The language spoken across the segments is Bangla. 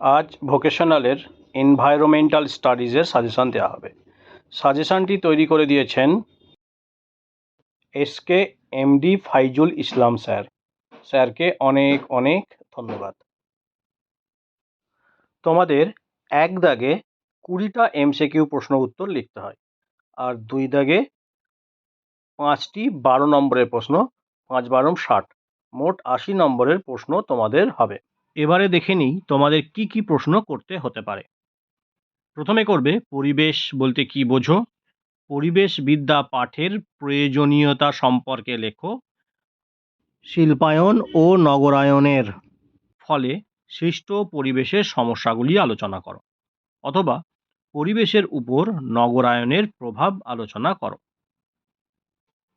আজ ভোকেশনালের এনভায়রনমেন্টাল স্টাডিজের সাজেশান দেওয়া হবে। সাজেশানটি তৈরি করে দিয়েছেন SK MD Faizul Islam sir. স্যারকে অনেক অনেক ধন্যবাদ। তোমাদের এক দাগে কুড়িটা এমসিকিউ প্রশ্ন উত্তর লিখতে হয়, আর দুই দাগে পাঁচটি বারো নম্বরের প্রশ্ন, পাঁচ বারম ষাট, মোট আশি নম্বরের প্রশ্ন তোমাদের হবে। এবারে দেখে নিই তোমাদের কি কি প্রশ্ন করতে হতে পারে। প্রথমে করবে, পরিবেশ বলতে কি বোঝো? পরিবেশ বিদ্যা পাঠের প্রয়োজনীয়তা সম্পর্কে লেখো। শিল্পায়ন ও নগরায়নের ফলে সৃষ্ট পরিবেশের সমস্যাগুলি আলোচনা করো অথবা পরিবেশের উপর নগরায়নের প্রভাব আলোচনা করো।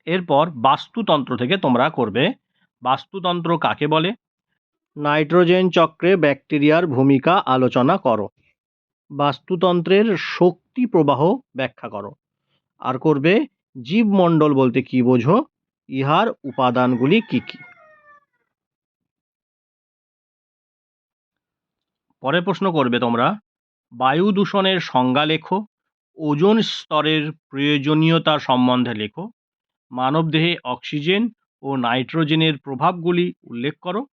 এরপর বাস্তুতন্ত্র থেকে তোমরা করবে, বাস্তুতন্ত্র কাকে বলে? নাইট্রোজেন চক্রে ব্যাকটেরিয়ার ভূমিকা আলোচনা করো। বাস্তুতন্ত্রের শক্তি প্রবাহ ব্যাখ্যা করো। আর করবে জীবমণ্ডল বলতে কি বোঝো? ইহার উপাদানগুলি কি কি? পরের প্রশ্ন করবে তোমরা, বায়ু দূষণের সংজ্ঞা লেখো, ওজোন স্তরের প্রয়োজনীয়তা সম্বন্ধে লেখো, মানবদেহে অক্সিজেন ও নাইট্রোজেনের প্রভাবগুলি উল্লেখ করো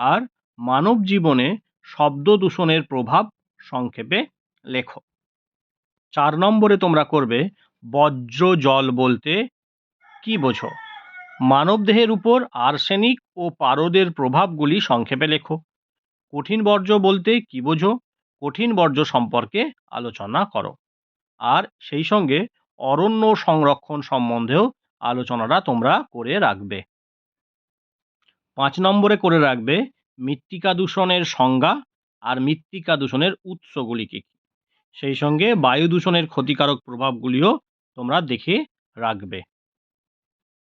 আর মানব জীবনে শব্দ দূষণের প্রভাব সংক্ষেপে লেখো। চার নম্বরে তোমরা করবে বজ্র জল বলতে কি বোঝো? মানবদেহের উপর আর্সেনিক ও পারদের প্রভাবগুলি সংক্ষেপে লেখো। কঠিন বর্জ্য বলতে কি বোঝো? কঠিন বর্জ্য সম্পর্কে আলোচনা করো। আর সেই সঙ্গে অরণ্য সংরক্ষণ সম্বন্ধেও আলোচনাটা তোমরা করে রাখবে। পাঁচ নম্বরে করে রাখবে মৃত্তিকা দূষণের সংজ্ঞা আর মৃত্তিকা দূষণের উৎসগুলি কী কী? সেই সঙ্গে বায়ু দূষণের ক্ষতিকারক প্রভাবগুলিও তোমরা দেখে রাখবে।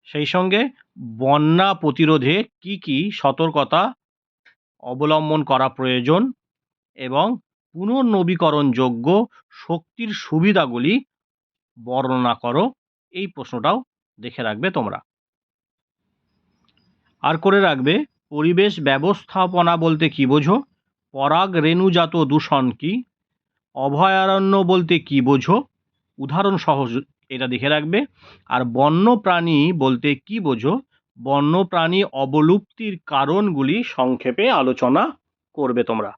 সেই সঙ্গে বন্যা প্রতিরোধে কি কি সতর্কতা অবলম্বন করা প্রয়োজন এবং পুনর্নবীকরণযোগ্য শক্তির সুবিধাগুলি বর্ণনা করো, এই প্রশ্নটাও দেখে রাখবে তোমরা। আর করে রাখবে, পরিবেশ ব্যবস্থাপনা বলতে কি বোঝো? পরাগ রেণুজাত দূষণ কি? অভয়ারণ্য বলতে কি বোঝো? উদাহরণ সহজ, এটা দেখে রাখবে। আর বন্যপ্রাণী বলতে কি বোঝো? বন্যপ্রাণী অবলুপ্তির কারণগুলি সংক্ষেপে আলোচনা করবে তোমরা।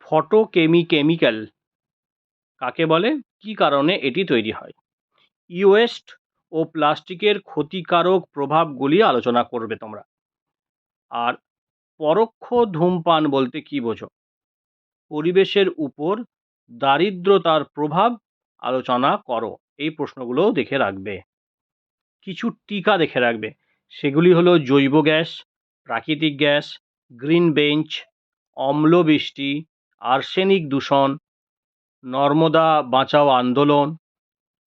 ফটোকেমি কেমিক্যাল কাকে বলে? কি কারণে এটি তৈরি হয়? ইওয়েস্ট ও প্লাস্টিকের ক্ষতিকারক প্রভাবগুলি আলোচনা করবে তোমরা। আর পরোক্ষ ধূমপান বলতে কি বোঝো? পরিবেশের উপর দারিদ্রতার প্রভাব আলোচনা করো। এই প্রশ্নগুলোও দেখে রাখবে। কিছু টিকা দেখে রাখবে। সেগুলি হলো জৈব গ্যাস, প্রাকৃতিক গ্যাস, গ্রিন বেঞ্চ, অম্লবৃষ্টি, আর্সেনিক দূষণ, নর্মদা বাঁচাও আন্দোলন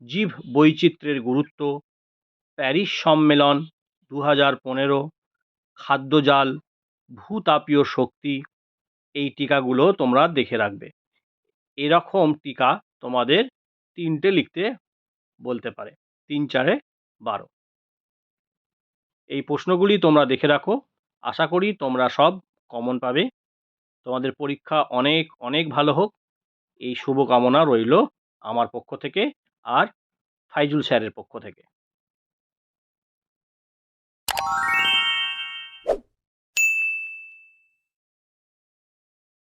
জীব বৈচিত্র্যের গুরুত্ব, প্যারিস সম্মেলন দু হাজার পনেরো, খাদ্যজাল, ভূতাপীয় শক্তি, এই টিকাগুলো তোমরা দেখে রাখবে। এরকম টিকা তোমাদের তিনটে লিখতে বলতে পারে, তিন, চারে বারো। এই প্রশ্নগুলি তোমরা দেখে রাখো, আশা করি তোমরা সব কমন পাবে। তোমাদের পরীক্ষা অনেক অনেক ভালো হোক। এই শুভকামনা রইল আমার পক্ষ থেকে। আর ফাইজুল স্যারের পক্ষ থেকে।